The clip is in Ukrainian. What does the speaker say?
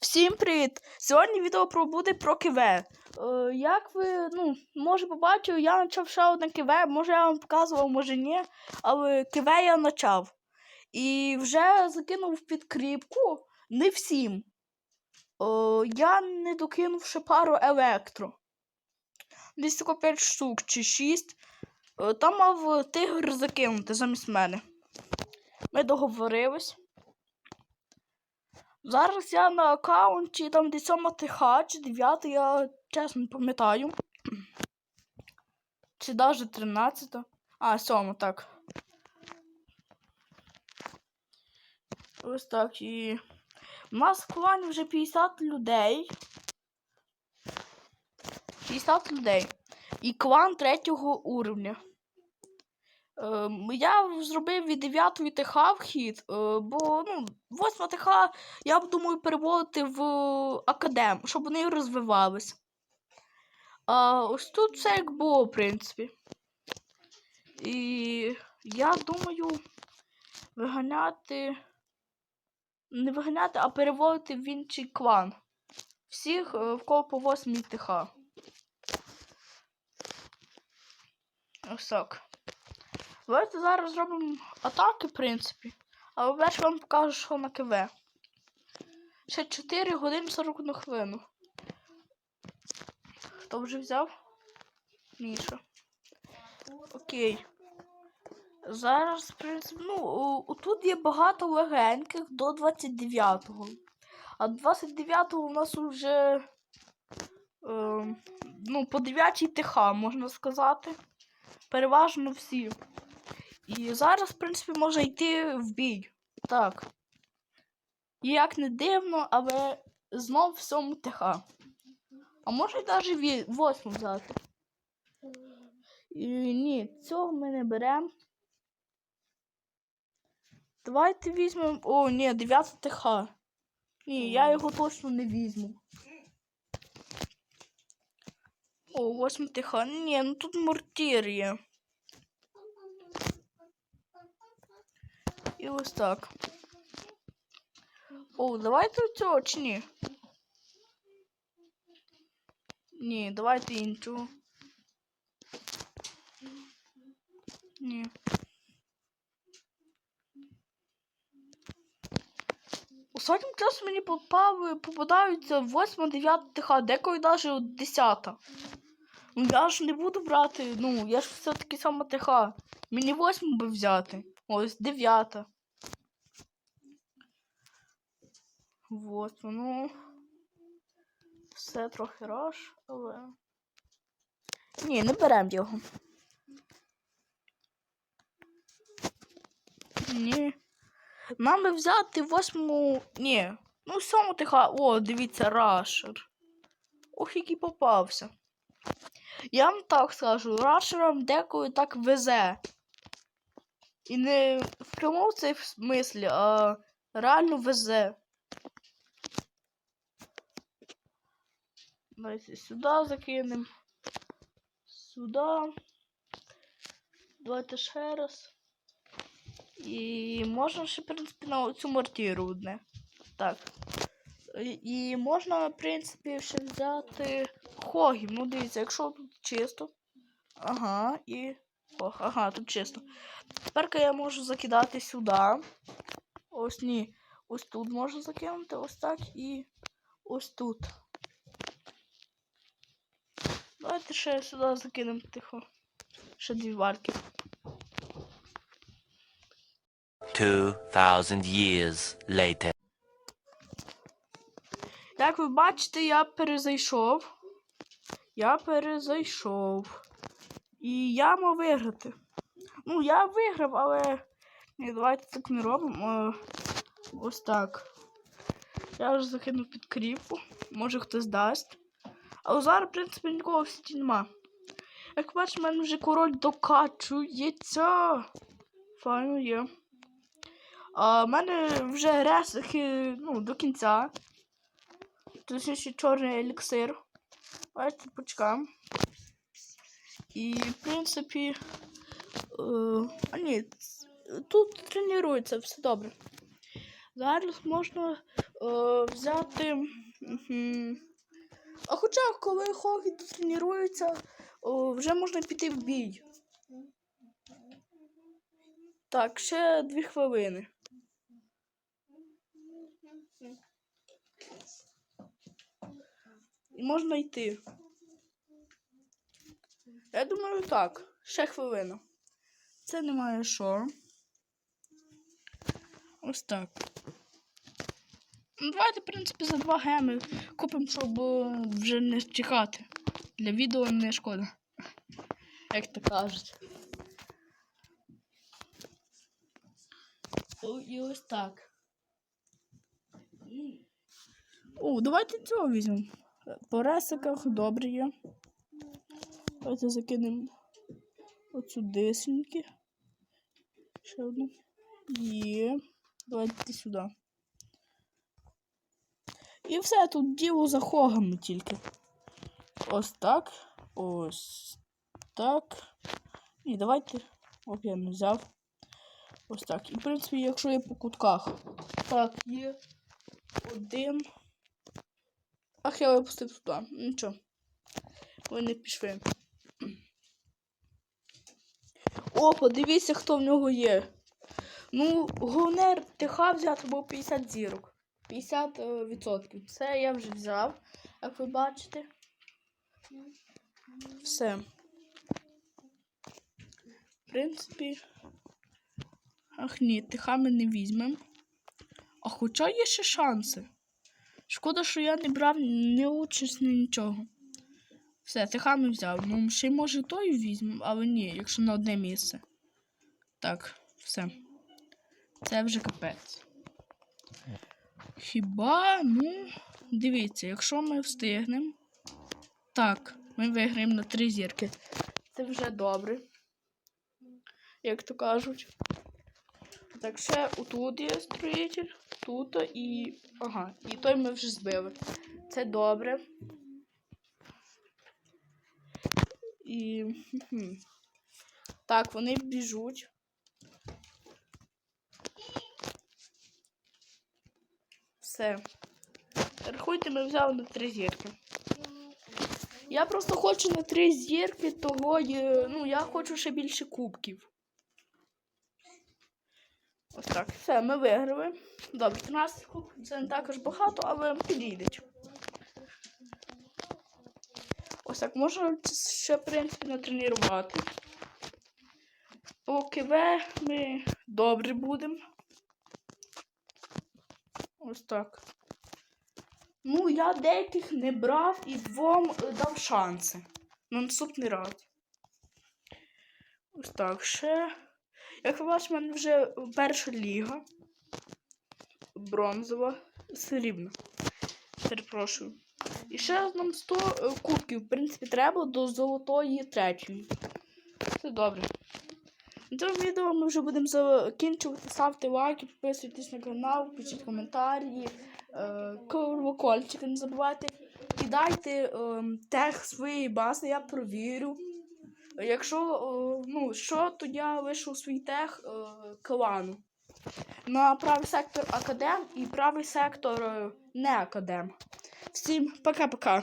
Всім привіт! Сьогодні відео про буде про киве. Е, як ви, ну, може побачили, я почав ще одне киве, може я вам показував, може ні, але киве я почав. І вже закинув підкріпку не всім. Е, я не докинув ще пару електро. Десь тако 5 штук чи 6. Е, там мав тигр закинути замість мене. Ми договорились. Зараз я на аккаунті там десь 7 ТХ чи 9, я чесно пам'ятаю. Чи навіть 13. А, 7, так. Ось так і. У нас в клані вже 50 людей. 50 людей. І клан третього уровня. Ем, я зробив від 9 ТХ вхід, е, бо ну, 8 ТХ я думаю переводити в академ, щоб вони розвивались. А ось тут все як було, в принципі. І я думаю виганяти. Не виганяти, а переводити в інший клан. Всіх е, в кого по 8 ТХ. Ось так. Давайте зараз зробимо атаки, в принципі. Але перше вам покажу, що на КВ. Ще 4 години 41 хвилину. Хто вже взяв? Міша. Окей. Зараз, в принципі, ну, тут є багато легеньких до 29-го. А 29-го у нас вже. Е, ну, по 9 ТХ, можна сказати. Переважно всі. І зараз, в принципі, може йти в бій. Так. Як не дивно, але знов в сьому ТХ. А може навіть восьму взяти. І, ні, цього ми не беремо. Давайте візьмемо. О, ні, 9 ТХ. Ні, я його точно не візьму. О, 8 ТХ. Ні, ну тут мортир є. І ось так. О, давайте цього чи ні? Ні, давайте іншого. Ні. Останнім часом мені попав, попадаються 8, 9 ТХ, деколи навіть 10. Ну я ж не буду брати, ну, я ж все-таки саме ТХ. Мені 8 би взяти. Ось 9. Вот, ну. Все трохи раш, але. Ні, не беремо його. Ні. Нам би взяти восьму. Ні. Ну, сьому тиха. О, дивіться, рашер. Ох, який попався. Я вам так скажу, рашерам деколи так везе. І не в прямому цей смислі, а реально везе. Давайте сюди закинемо. Сюди. Давайте ще раз. І можна ще, в принципі, на цю мортиру одне. Так. І можна, в принципі, ще взяти хогів. Ну, дивіться, якщо тут чисто. Ага, і. Ох, ага, тут чисто. Тепер я можу закидати сюди. Ось ні. Ось тут можу закинути, ось так і ось тут. Давайте ще сюди закинемо тихо. Ще дві варки. 2,000 years later. Як ви бачите, я перезайшов. Я перезайшов. І я мав виграти. Ну, я виграв, але. Ні, давайте так не робимо. Ось так. Я вже закинув під кріпу. Може хтось дасть. Але зараз, в принципі, нікого в сіті нема. Як бачите, в мене вже король докачується. Файно є. А в мене вже ресики, ну, до кінця. Точніше чорний еліксир. Давайте почекаємо. І, в принципі. Е, а ні, тут тренується все добре. Зараз можна е, взяти. А хоча, коли Хогі тренується, о, вже можна піти в бій. Так, ще дві хвилини. І можна йти. Я думаю, так. Ще хвилина. Це немає що. Ось так. Ну, давайте, в принципі, за два геми купимо, щоб е, вже не чекати. Для відео не шкода. Як то кажуть. О, І ось так. О, давайте цього візьмемо. По ресиках добре є. Давайте закинемо оцю дисеньки. Ще одну. Є. Давайте сюди. І все, тут діло за хогами тільки. Ось так. Ось так. І давайте. Оп, я не взяв. Ось так. І в принципі, якщо є по кутках. Так, є один. Ах, я випустив туди. Нічого. Вони пішли. О, подивіться, хто в нього є. Ну, головне ТХ взяти було 50 зірок. 50 е, відсотків. Це я вже взяв, як ви бачите. Все. В принципі. Ах ні, ТХ ми не візьмемо. А хоча є ще шанси. Шкода, що я не брав ні участь, ні нічого. Все, ми взяв. Ну, ще й може той візьмемо, але ні, якщо на одне місце. Так, все. Це вже капець. Хіба, ну, дивіться, якщо ми встигнемо. Так, ми виграємо на три зірки. Це вже добре. Як то кажуть. Так, ще отут є строїтель, тут і. Ага, і той ми вже збили. Це добре. І. Так, вони біжуть. Все. Рахуйте, ми взяли на три зірки. Я просто хочу на три зірки, того ну, я хочу ще більше кубків. Ось так. Все, ми виграли. Добре, 13 кубків це не також багато, але підійдеть. Ось так, можна ще, в принципі, натренувати. По КВ ми добре будемо. Ось так. Ну, я деяких не брав і двом е, дав шанси. На наступний раз. Ось так, ще. Як ви бачите, в мене вже перша ліга. Бронзова, срібна. Перепрошую. І ще нам 100 е, кубків, в принципі, треба до золотої третьої. Це добре. На цьому відео ми вже будемо закінчувати. Ставте лайки, підписуйтесь на канал, пишіть коментарі, е, колокольчики не забувайте. Кидайте е, тег своєї бази, я провірю. Якщо ну, що, то я лишу свій тег е, клану. На правий сектор Академ і правий сектор е, не Академ. Всім пока-пока.